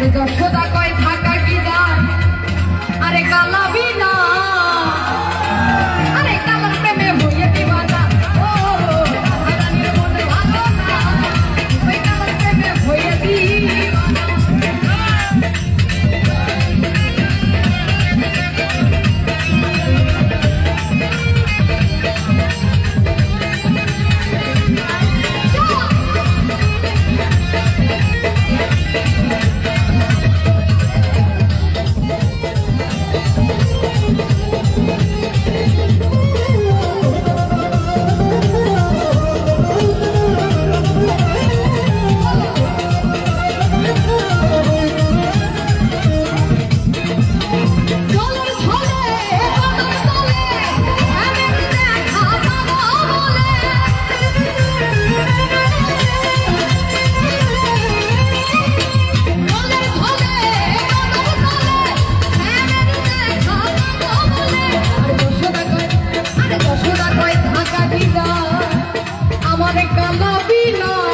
আরে দক্ষতা কয় থাকা কি যায় আরে কালা বিনা কালা বিনা